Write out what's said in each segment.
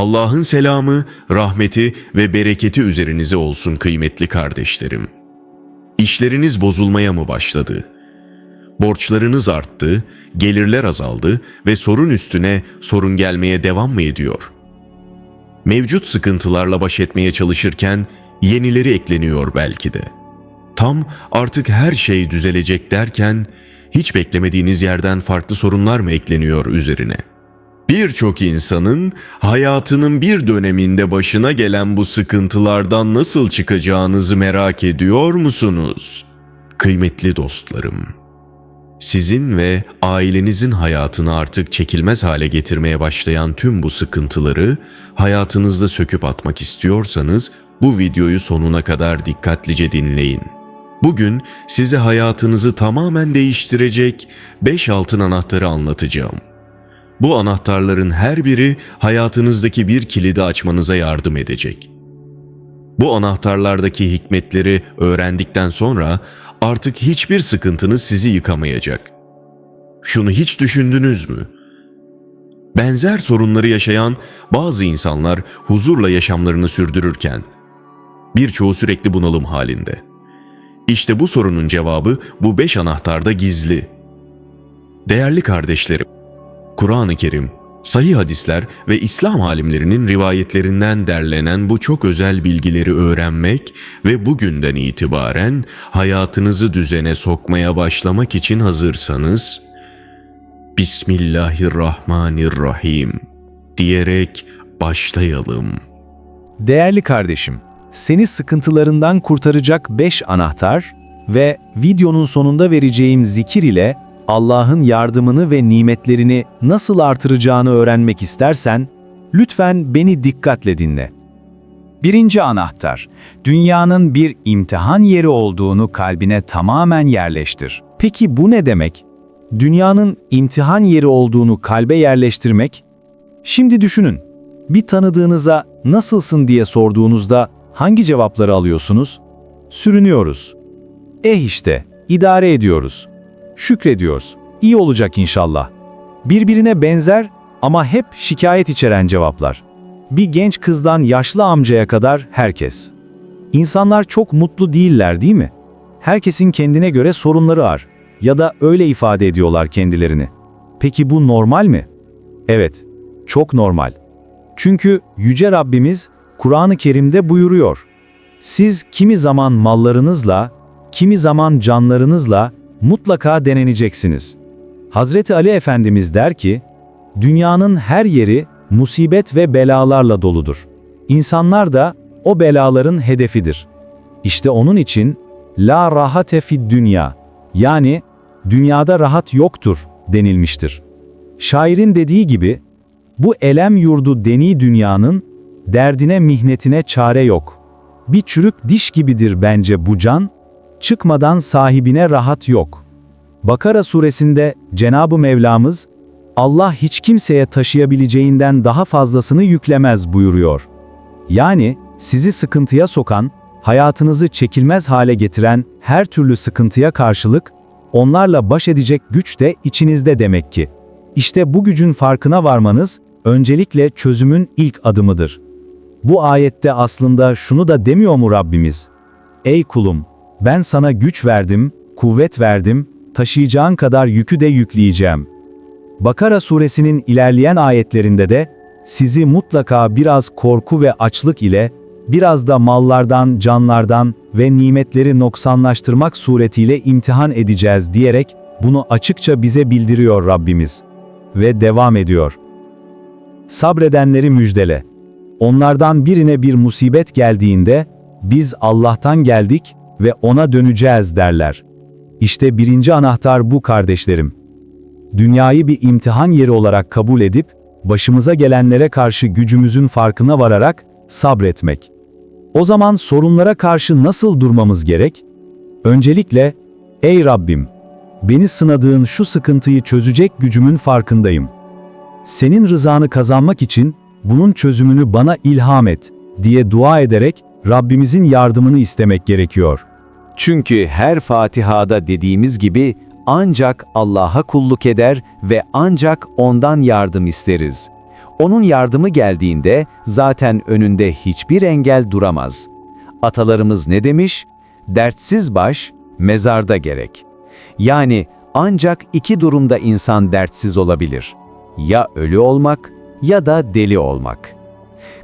Allah'ın selamı, rahmeti ve bereketi üzerinize olsun kıymetli kardeşlerim. İşleriniz bozulmaya mı başladı? Borçlarınız arttı, gelirler azaldı ve sorun üstüne sorun gelmeye devam mı ediyor? Mevcut sıkıntılarla baş etmeye çalışırken yenileri ekleniyor belki de. Tam artık her şey düzelecek derken hiç beklemediğiniz yerden farklı sorunlar mı ekleniyor üzerine? Birçok insanın hayatının bir döneminde başına gelen bu sıkıntılardan nasıl çıkacağınızı merak ediyor musunuz? Kıymetli dostlarım, sizin ve ailenizin hayatını artık çekilmez hale getirmeye başlayan tüm bu sıkıntıları hayatınızda söküp atmak istiyorsanız bu videoyu sonuna kadar dikkatlice dinleyin. Bugün size hayatınızı tamamen değiştirecek 5 altın anahtarı anlatacağım. Bu anahtarların her biri hayatınızdaki bir kilidi açmanıza yardım edecek. Bu anahtarlardaki hikmetleri öğrendikten sonra artık hiçbir sıkıntınız sizi yıkamayacak. Şunu hiç düşündünüz mü? Benzer sorunları yaşayan bazı insanlar huzurla yaşamlarını sürdürürken birçoğu sürekli bunalım halinde. İşte bu sorunun cevabı bu beş anahtarda gizli. Değerli kardeşlerim, Kur'an-ı Kerim, sahih hadisler ve İslam alimlerinin rivayetlerinden derlenen bu çok özel bilgileri öğrenmek ve bugünden itibaren hayatınızı düzene sokmaya başlamak için hazırsanız, Bismillahirrahmanirrahim diyerek başlayalım. Değerli kardeşim, seni sıkıntılarından kurtaracak 5 anahtar ve videonun sonunda vereceğim zikir ile Allah'ın yardımını ve nimetlerini nasıl artıracağını öğrenmek istersen, lütfen beni dikkatle dinle. Birinci anahtar, dünyanın bir imtihan yeri olduğunu kalbine tamamen yerleştir. Peki bu ne demek? Dünyanın imtihan yeri olduğunu kalbe yerleştirmek? Şimdi düşünün, bir tanıdığınıza nasılsın diye sorduğunuzda hangi cevapları alıyorsunuz? Sürünüyoruz. Eh işte, idare ediyoruz. Şükrediyoruz. İyi olacak inşallah. Birbirine benzer ama hep şikayet içeren cevaplar. Bir genç kızdan yaşlı amcaya kadar herkes. İnsanlar çok mutlu değiller değil mi? Herkesin kendine göre sorunları var ya da öyle ifade ediyorlar kendilerini. Peki bu normal mi? Evet, çok normal. Çünkü Yüce Rabbimiz Kur'an-ı Kerim'de buyuruyor. Siz kimi zaman mallarınızla, kimi zaman canlarınızla mutlaka deneneceksiniz. Hazreti Ali Efendimiz der ki, dünyanın her yeri musibet ve belalarla doludur. İnsanlar da o belaların hedefidir. İşte onun için la rahate fid dünya yani dünyada rahat yoktur denilmiştir. Şairin dediği gibi bu elem yurdu deni dünyanın derdine mihnetine çare yok. Bir çürük diş gibidir bence bu can, çıkmadan sahibine rahat yok. Bakara suresinde Cenab-ı Mevlamız, Allah hiç kimseye taşıyabileceğinden daha fazlasını yüklemez buyuruyor. Yani sizi sıkıntıya sokan, hayatınızı çekilmez hale getiren her türlü sıkıntıya karşılık, onlarla baş edecek güç de içinizde demek ki. İşte bu gücün farkına varmanız, öncelikle çözümün ilk adımıdır. Bu ayette aslında şunu da demiyor mu Rabbimiz? Ey kulum, ben sana güç verdim, kuvvet verdim, taşıyacağın kadar yükü de yükleyeceğim. Bakara suresinin ilerleyen ayetlerinde de, sizi mutlaka biraz korku ve açlık ile, biraz da mallardan, canlardan ve nimetleri noksanlaştırmak suretiyle imtihan edeceğiz diyerek, bunu açıkça bize bildiriyor Rabbimiz. Ve devam ediyor. Sabredenleri müjdele. Onlardan birine bir musibet geldiğinde, biz Allah'tan geldik ve ona döneceğiz derler. İşte birinci anahtar bu kardeşlerim. Dünyayı bir imtihan yeri olarak kabul edip, başımıza gelenlere karşı gücümüzün farkına vararak sabretmek. O zaman sorunlara karşı nasıl durmamız gerek? Öncelikle, ey Rabbim, beni sınadığın şu sıkıntıyı çözecek gücümün farkındayım. Senin rızanı kazanmak için bunun çözümünü bana ilham et diye dua ederek Rabbimizin yardımını istemek gerekiyor. Çünkü her Fatiha'da dediğimiz gibi ancak Allah'a kulluk eder ve ancak ondan yardım isteriz. Onun yardımı geldiğinde zaten önünde hiçbir engel duramaz. Atalarımız ne demiş? Dertsiz baş, mezarda gerek. Yani ancak iki durumda insan dertsiz olabilir. Ya ölü olmak ya da deli olmak.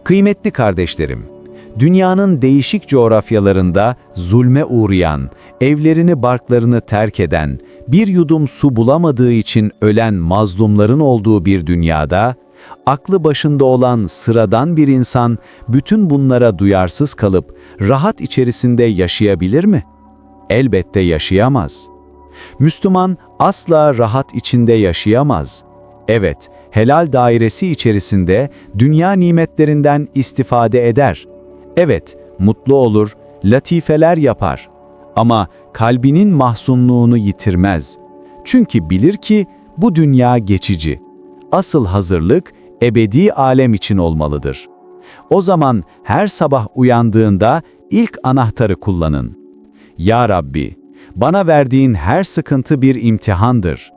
Kıymetli kardeşlerim, dünyanın değişik coğrafyalarında zulme uğrayan, evlerini barklarını terk eden, bir yudum su bulamadığı için ölen mazlumların olduğu bir dünyada, aklı başında olan sıradan bir insan bütün bunlara duyarsız kalıp rahat içerisinde yaşayabilir mi? Elbette yaşayamaz. Müslüman asla rahat içinde yaşayamaz. Evet, helal dairesi içerisinde dünya nimetlerinden istifade eder. Evet, mutlu olur, latifeler yapar. Ama kalbinin mahzunluğunu yitirmez. Çünkü bilir ki bu dünya geçici. Asıl hazırlık ebedi alem için olmalıdır. O zaman her sabah uyandığında ilk anahtarı kullanın. Ya Rabbi, bana verdiğin her sıkıntı bir imtihandır.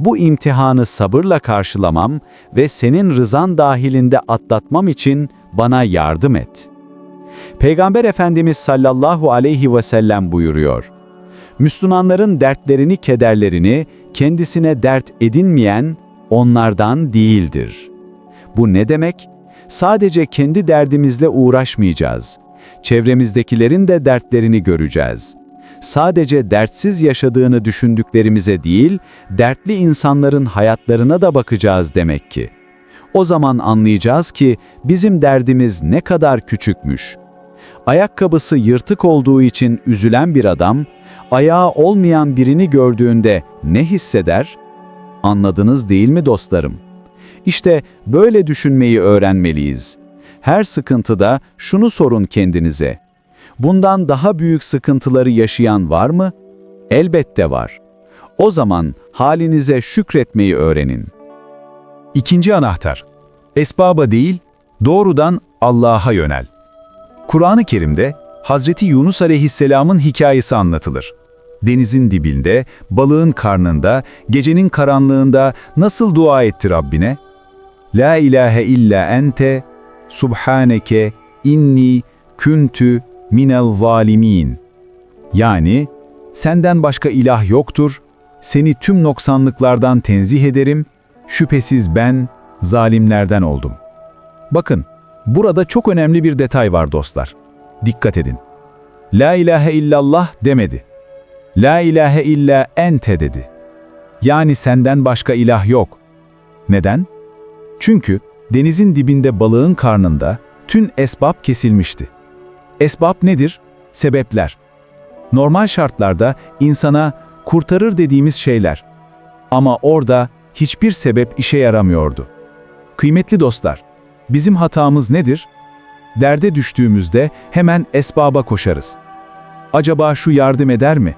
Bu imtihanı sabırla karşılamam ve senin rızan dahilinde atlatmam için bana yardım et. Peygamber Efendimiz sallallahu aleyhi ve sellem buyuruyor. Müslümanların dertlerini, kederlerini kendisine dert edinmeyen onlardan değildir. Bu ne demek? Sadece kendi derdimizle uğraşmayacağız. Çevremizdekilerin de dertlerini göreceğiz. Sadece dertsiz yaşadığını düşündüklerimize değil, dertli insanların hayatlarına da bakacağız demek ki. O zaman anlayacağız ki bizim derdimiz ne kadar küçükmüş. Ayakkabısı yırtık olduğu için üzülen bir adam, ayağı olmayan birini gördüğünde ne hisseder? Anladınız değil mi dostlarım? İşte böyle düşünmeyi öğrenmeliyiz. Her sıkıntıda şunu sorun kendinize. Bundan daha büyük sıkıntıları yaşayan var mı? Elbette var. O zaman halinize şükretmeyi öğrenin. İkinci anahtar. Esbaba değil, doğrudan Allah'a yönel. Kur'an-ı Kerim'de Hazreti Yunus aleyhisselamın hikayesi anlatılır. Denizin dibinde, balığın karnında, gecenin karanlığında nasıl dua etti Rabbine? La ilahe illa ente, subhaneke, inni, küntü, minel zalimin. Yani, senden başka ilah yoktur, seni tüm noksanlıklardan tenzih ederim, şüphesiz ben zalimlerden oldum. Bakın, burada çok önemli bir detay var dostlar. Dikkat edin. La ilahe illallah demedi. La ilahe illa ente dedi. Yani senden başka ilah yok. Neden? Çünkü denizin dibinde balığın karnında tüm esbab kesilmişti. Esbab nedir? Sebepler. Normal şartlarda insana kurtarır dediğimiz şeyler. Ama orada hiçbir sebep işe yaramıyordu. Kıymetli dostlar, bizim hatamız nedir? Derde düştüğümüzde hemen esbaba koşarız. Acaba şu yardım eder mi?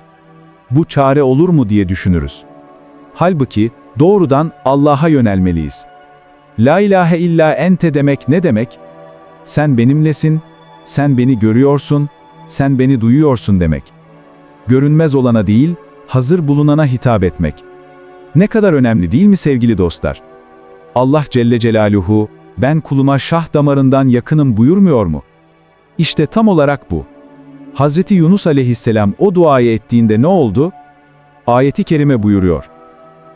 Bu çare olur mu diye düşünürüz. Halbuki doğrudan Allah'a yönelmeliyiz. La ilahe illa ente demek ne demek? Sen benimlesin, sen beni görüyorsun, sen beni duyuyorsun demek. Görünmez olana değil, hazır bulunana hitap etmek. Ne kadar önemli değil mi sevgili dostlar? Allah Celle Celaluhu, ben kuluma şah damarından yakınım buyurmuyor mu? İşte tam olarak bu. Hazreti Yunus aleyhisselam o duayı ettiğinde ne oldu? Ayeti kerime buyuruyor.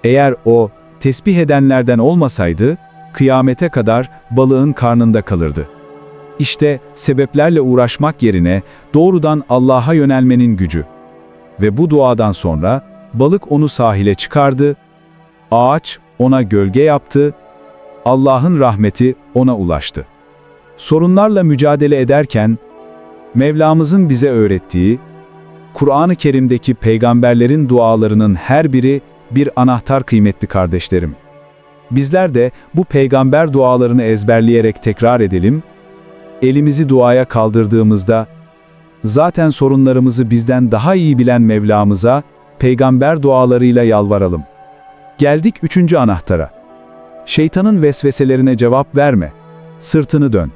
Eğer o, tesbih edenlerden olmasaydı, kıyamete kadar balığın karnında kalırdı. İşte sebeplerle uğraşmak yerine doğrudan Allah'a yönelmenin gücü. Ve bu duadan sonra balık onu sahile çıkardı, ağaç ona gölge yaptı, Allah'ın rahmeti ona ulaştı. Sorunlarla mücadele ederken, Mevlamızın bize öğrettiği, Kur'an-ı Kerim'deki peygamberlerin dualarının her biri bir anahtar kıymetli kardeşlerim. Bizler de bu peygamber dualarını ezberleyerek tekrar edelim, elimizi duaya kaldırdığımızda, zaten sorunlarımızı bizden daha iyi bilen Mevlamıza, peygamber dualarıyla yalvaralım. Geldik üçüncü anahtara. Şeytanın vesveselerine cevap verme, sırtını dön.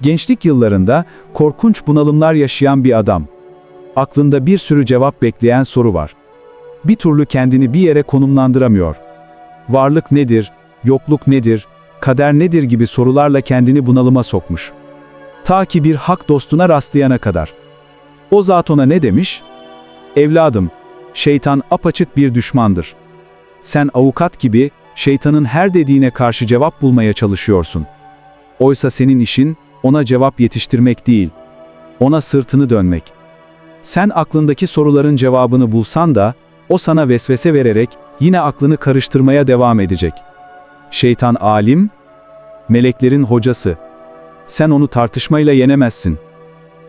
Gençlik yıllarında korkunç bunalımlar yaşayan bir adam. Aklında bir sürü cevap bekleyen soru var. Bir türlü kendini bir yere konumlandıramıyor. Varlık nedir? Yokluk nedir? kader nedir gibi sorularla kendini bunalıma sokmuş. Ta ki bir hak dostuna rastlayana kadar. O zat ona ne demiş? Evladım, şeytan apaçık bir düşmandır. Sen avukat gibi şeytanın her dediğine karşı cevap bulmaya çalışıyorsun. Oysa senin işin ona cevap yetiştirmek değil, ona sırtını dönmek. Sen aklındaki soruların cevabını bulsan da o sana vesvese vererek yine aklını karıştırmaya devam edecek. Şeytan alim, meleklerin hocası. Sen onu tartışmayla yenemezsin.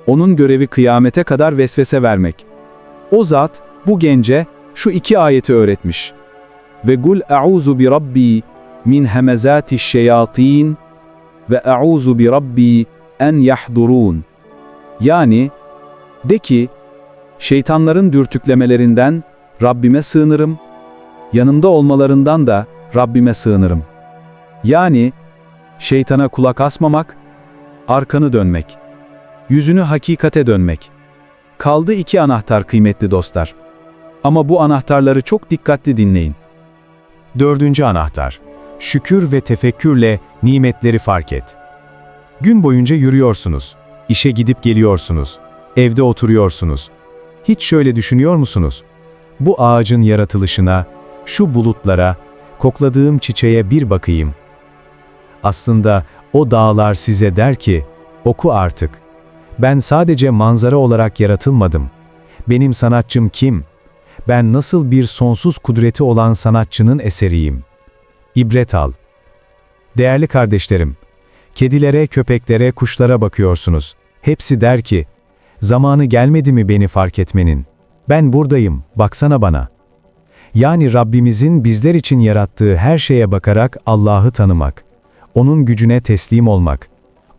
Onun görevi kıyamete kadar vesvese vermek. O zat bu gence şu iki ayeti öğretmiş. Ve gul a'uzu bi rabbi min hemezati şeyatin ve a'uzu bi rabbi en yahdurun. Yani de ki şeytanların dürtüklemelerinden Rabbime sığınırım, yanımda olmalarından da Rabbime sığınırım. Yani şeytana kulak asmamak, arkanı dönmek, yüzünü hakikate dönmek. Kaldı iki anahtar kıymetli dostlar. Ama bu anahtarları çok dikkatli dinleyin. Dördüncü anahtar. Şükür ve tefekkürle nimetleri fark et. Gün boyunca yürüyorsunuz. işe gidip geliyorsunuz. Evde oturuyorsunuz. Hiç şöyle düşünüyor musunuz? Bu ağacın yaratılışına, şu bulutlara, kokladığım çiçeğe bir bakayım. Aslında o dağlar size der ki, oku artık. Ben sadece manzara olarak yaratılmadım. Benim sanatçım kim? Ben nasıl bir sonsuz kudreti olan sanatçının eseriyim? İbret al. Değerli kardeşlerim, kedilere, köpeklere, kuşlara bakıyorsunuz. Hepsi der ki, zamanı gelmedi mi beni fark etmenin? Ben buradayım, baksana bana. Yani Rabbimizin bizler için yarattığı her şeye bakarak Allah'ı tanımak, O'nun gücüne teslim olmak,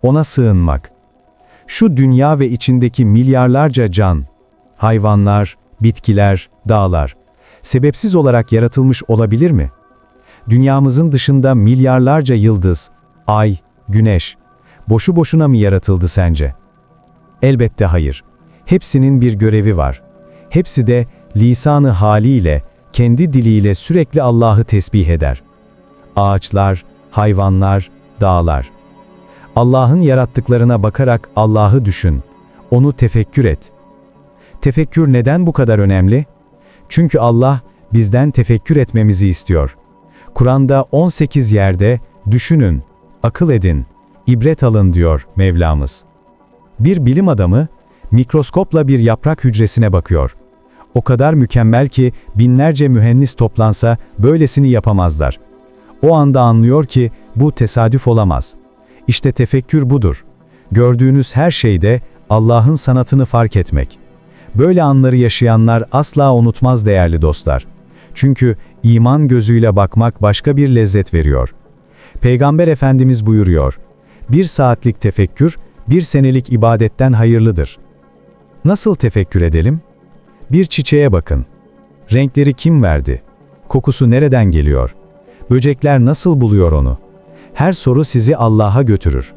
O'na sığınmak. Şu dünya ve içindeki milyarlarca can, hayvanlar, bitkiler, dağlar, sebepsiz olarak yaratılmış olabilir mi? Dünyamızın dışında milyarlarca yıldız, ay, güneş, boşu boşuna mı yaratıldı sence? Elbette hayır. Hepsinin bir görevi var. Hepsi de lisanı haliyle, kendi diliyle sürekli Allah'ı tesbih eder. Ağaçlar, hayvanlar, dağlar. Allah'ın yarattıklarına bakarak Allah'ı düşün. Onu tefekkür et. Tefekkür neden bu kadar önemli? Çünkü Allah bizden tefekkür etmemizi istiyor. Kur'an'da 18 yerde düşünün, akıl edin, ibret alın diyor Mevlamız. Bir bilim adamı mikroskopla bir yaprak hücresine bakıyor. O kadar mükemmel ki binlerce mühendis toplansa böylesini yapamazlar. O anda anlıyor ki bu tesadüf olamaz. İşte tefekkür budur. Gördüğünüz her şeyde Allah'ın sanatını fark etmek. Böyle anları yaşayanlar asla unutmaz değerli dostlar. Çünkü iman gözüyle bakmak başka bir lezzet veriyor. Peygamber Efendimiz buyuruyor, bir saatlik tefekkür, bir senelik ibadetten hayırlıdır. Nasıl tefekkür edelim? Bir çiçeğe bakın. Renkleri kim verdi? Kokusu nereden geliyor? Böcekler nasıl buluyor onu? Her soru sizi Allah'a götürür.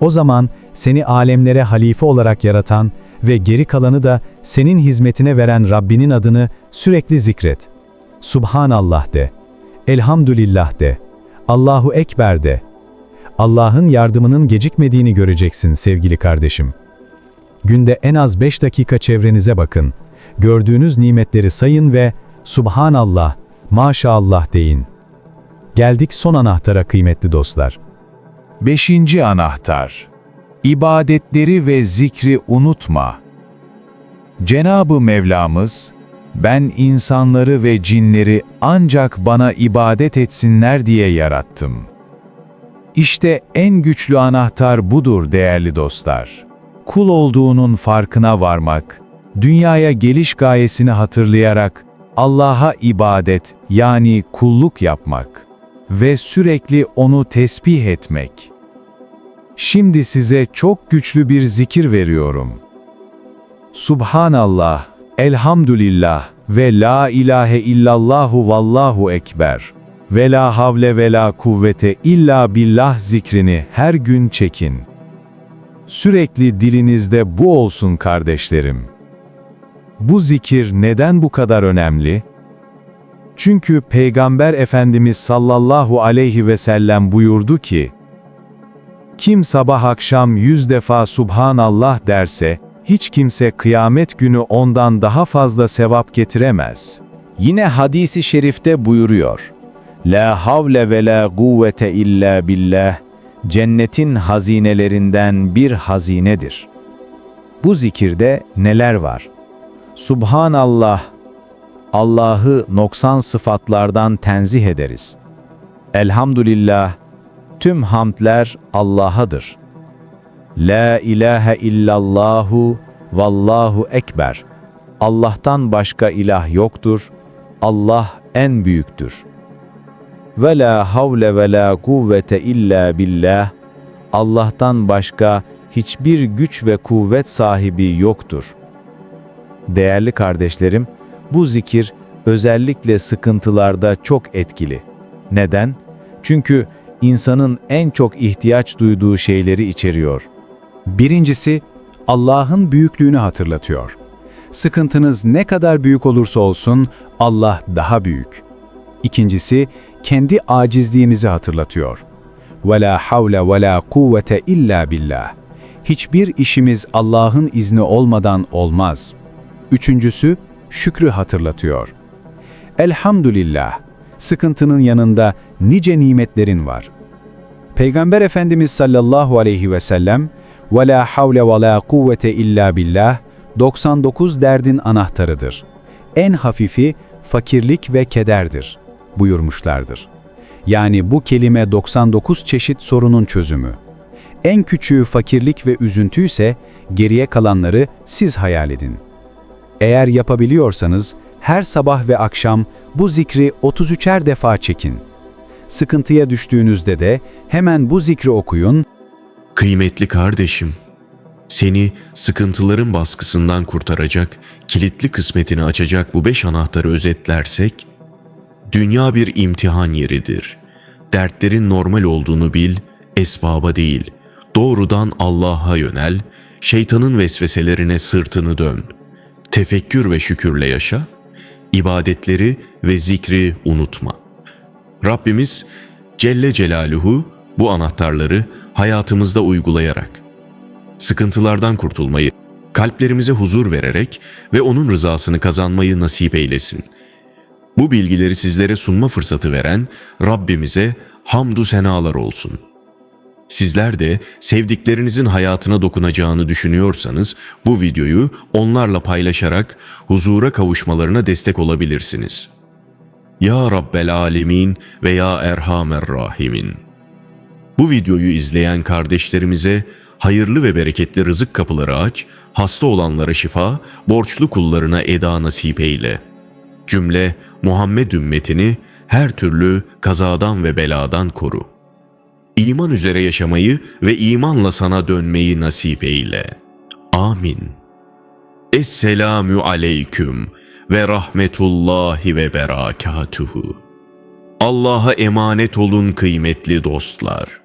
O zaman seni alemlere halife olarak yaratan ve geri kalanı da senin hizmetine veren Rabbinin adını sürekli zikret. Subhanallah de. Elhamdülillah de. Allahu Ekber de. Allah'ın yardımının gecikmediğini göreceksin sevgili kardeşim. Günde en az 5 dakika çevrenize bakın. Gördüğünüz nimetleri sayın ve Subhanallah, Maşallah deyin. Geldik son anahtara kıymetli dostlar. Beşinci anahtar. İbadetleri ve zikri unutma. Cenabı Mevlamız, ben insanları ve cinleri ancak bana ibadet etsinler diye yarattım. İşte en güçlü anahtar budur değerli dostlar. Kul olduğunun farkına varmak, dünyaya geliş gayesini hatırlayarak Allah'a ibadet yani kulluk yapmak ve sürekli onu tesbih etmek. Şimdi size çok güçlü bir zikir veriyorum. Subhanallah, elhamdülillah ve la ilahe illallahu vallahu ekber ve la havle ve la kuvvete illa billah zikrini her gün çekin. Sürekli dilinizde bu olsun kardeşlerim. Bu zikir neden bu kadar önemli? Çünkü Peygamber Efendimiz sallallahu aleyhi ve sellem buyurdu ki, Kim sabah akşam yüz defa Subhanallah derse, hiç kimse kıyamet günü ondan daha fazla sevap getiremez. Yine hadisi şerifte buyuruyor. La havle ve la kuvvete illa billah, cennetin hazinelerinden bir hazinedir. Bu zikirde neler var? Subhanallah, Allah'ı noksan sıfatlardan tenzih ederiz. Elhamdülillah, tüm hamdler Allah'adır. La ilahe illallahu vallahu ekber. Allah'tan başka ilah yoktur. Allah en büyüktür. Ve la havle ve la kuvvete illa billah. Allah'tan başka hiçbir güç ve kuvvet sahibi yoktur. Değerli kardeşlerim, bu zikir özellikle sıkıntılarda çok etkili. Neden? Çünkü insanın en çok ihtiyaç duyduğu şeyleri içeriyor. Birincisi, Allah'ın büyüklüğünü hatırlatıyor. Sıkıntınız ne kadar büyük olursa olsun Allah daha büyük. İkincisi, kendi acizliğimizi hatırlatıyor. وَلَا حَوْلَ وَلَا kuvvete illa billah. Hiçbir işimiz Allah'ın izni olmadan olmaz. Üçüncüsü, şükrü hatırlatıyor. Elhamdülillah, sıkıntının yanında nice nimetlerin var. Peygamber Efendimiz sallallahu aleyhi ve sellem وَلَا حَوْلَ وَلَا kuvvete illa billah 99 derdin anahtarıdır. En hafifi fakirlik ve kederdir buyurmuşlardır. Yani bu kelime 99 çeşit sorunun çözümü. En küçüğü fakirlik ve üzüntü ise geriye kalanları siz hayal edin. Eğer yapabiliyorsanız her sabah ve akşam bu zikri 33'er defa çekin. Sıkıntıya düştüğünüzde de hemen bu zikri okuyun Kıymetli kardeşim, seni sıkıntıların baskısından kurtaracak, kilitli kısmetini açacak bu beş anahtarı özetlersek, dünya bir imtihan yeridir. Dertlerin normal olduğunu bil, esbaba değil, doğrudan Allah'a yönel, şeytanın vesveselerine sırtını dön. Tefekkür ve şükürle yaşa, ibadetleri ve zikri unutma. Rabbimiz Celle Celaluhu bu anahtarları hayatımızda uygulayarak, sıkıntılardan kurtulmayı, kalplerimize huzur vererek ve onun rızasını kazanmayı nasip eylesin. Bu bilgileri sizlere sunma fırsatı veren Rabbimize hamdü senalar olsun. Sizler de sevdiklerinizin hayatına dokunacağını düşünüyorsanız bu videoyu onlarla paylaşarak huzura kavuşmalarına destek olabilirsiniz. Ya Rabbel Alemin ve Ya Erhamer Rahimin. Bu videoyu izleyen kardeşlerimize hayırlı ve bereketli rızık kapıları aç, hasta olanlara şifa, borçlu kullarına eda nasip eyle. Cümle Muhammed ümmetini her türlü kazadan ve beladan koru. İman üzere yaşamayı ve imanla sana dönmeyi nasip eyle. Amin. Esselamü aleyküm ve rahmetullahi ve berekatuhu. Allah'a emanet olun kıymetli dostlar.